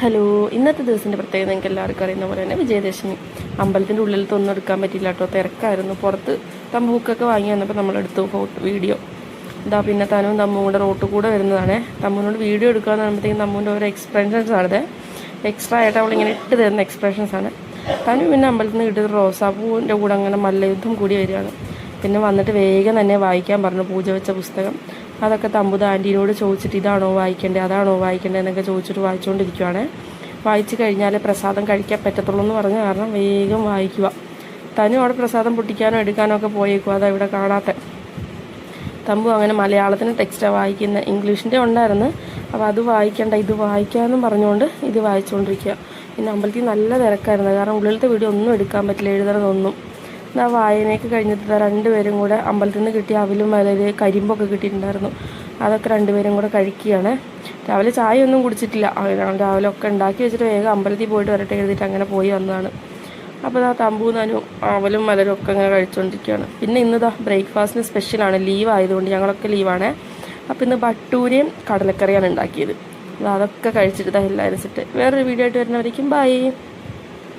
Hello ഇന്നത്തെ ദിവസത്തിന്റെ പ്രത്യേകത നിങ്ങൾക്ക് എല്ലാവർക്കും അറിയുന്ന പോലെ തന്നെ വിജയദശമി. അമ്പലത്തിന്റെ ഉള്ളിൽ തൊന്നും എടുക്കാൻ പറ്റില്ല കേട്ടോ തിരക്കായിരുന്നു. പുറത്ത് തമ്പ് ബുക്കൊക്കെ വാങ്ങി വന്നപ്പോൾ നമ്മളെടുത്തു ഫോട്ടോ വീഡിയോ എന്താ പിന്നെ തനും തമ്മും കൂടെ റോട്ടിൽ കൂടെ വരുന്നതാണ്. തമ്മുവിനോട് വീഡിയോ എടുക്കാന്ന് പറയുമ്പോഴത്തേക്കും തമ്മുവിന്റെ ഓരോ എക്സ്പ്രഷൻസ് ആണ് എക്സ്ട്രാ ആയിട്ട് അവളിങ്ങനെ ഇട്ട് തരുന്ന എക്സ്പ്രഷൻസ് ആണ്. തനു പിന്നെ അമ്പലത്തിൽ നിന്ന് കിട്ടിയത് റോസാപ്പൂവിന്റെ കൂടെ അങ്ങനെ മല്ലയുദ്ധം കൂടി വരികയാണ്. പിന്നെ വന്നിട്ട് വേഗം തന്നെ വായിക്കാൻ പറഞ്ഞു പൂജ വെച്ച പുസ്തകം. അതൊക്കെ തമ്പുത ആന്റീനോട് ചോദിച്ചിട്ട് ഇതാണോ വായിക്കേണ്ടത് അതാണോ വായിക്കേണ്ടത് എന്നൊക്കെ ചോദിച്ചിട്ട് വായിച്ചുകൊണ്ടിരിക്കുവാണ് വായിച്ചു കഴിഞ്ഞാലേ പ്രസാദം കഴിക്കാൻ പറ്റത്തുള്ളൂ എന്ന് പറഞ്ഞ കാരണം വേഗം വായിക്കുക. തനു അവിടെ പ്രസാദം പൊട്ടിക്കാനോ എടുക്കാനോ ഒക്കെ പോയേക്കും അതാ ഇവിടെ കാണാത്ത. തമ്പു അങ്ങനെ മലയാളത്തിന് ടെക്സ്റ്റാണ് വായിക്കുന്നത് ഇംഗ്ലീഷിന്റെ ഉണ്ടായിരുന്നു. അപ്പോൾ അത് വായിക്കേണ്ട ഇത് വായിക്കാമെന്നും പറഞ്ഞുകൊണ്ട് ഇത് വായിച്ചുകൊണ്ടിരിക്കുക പിന്നെ അമ്പലത്തിൽ നല്ല തിരക്കായിരുന്നു. കാരണം ഉള്ളിലത്തെ വീഡിയോ ഒന്നും എടുക്കാൻ പറ്റില്ല എഴുതണതൊന്നും. ആ വായനയൊക്കെ കഴിഞ്ഞിട്ട് രണ്ടുപേരും കൂടെ അമ്പലത്തിൽ നിന്ന് കിട്ടിയ അവലും വളരെ കരിമ്പൊക്കെ കിട്ടിയിട്ടുണ്ടായിരുന്നു. അതൊക്കെ രണ്ടുപേരും കൂടെ കഴിക്കുകയാണ്. രാവിലെ ചായ ഒന്നും കുടിച്ചിട്ടില്ല രാവിലെ ഒക്കെ ഉണ്ടാക്കി വെച്ചിട്ട് വേഗം അമ്പലത്തിൽ പോയിട്ട് വരട്ടെ എഴുതിയിട്ട് അങ്ങനെ പോയി വന്നതാണ്. അപ്പോൾ ഇതാ തമ്പൂന്നാനും അവലും മലരും ഒക്കെ അങ്ങനെ കഴിച്ചുകൊണ്ടിരിക്കുകയാണ് പിന്നെ ഇന്നിതാ ബ്രേക്ക്ഫാസ്റ്റിന് സ്പെഷ്യലാണ് ലീവ് ആയതുകൊണ്ട് ഞങ്ങളൊക്കെ ലീവാണ് അപ്പോൾ ഇന്ന് ബട്ടൂരയും കടലക്കറിയാണ് ഉണ്ടാക്കിയത്. അതൊക്കെ കഴിച്ചിട്ട് ഇതാ എല്ലാവരും സെറ്റ് വേറൊരു വീഡിയോ ആയിട്ട് വരുന്നവരേക്കും ബൈ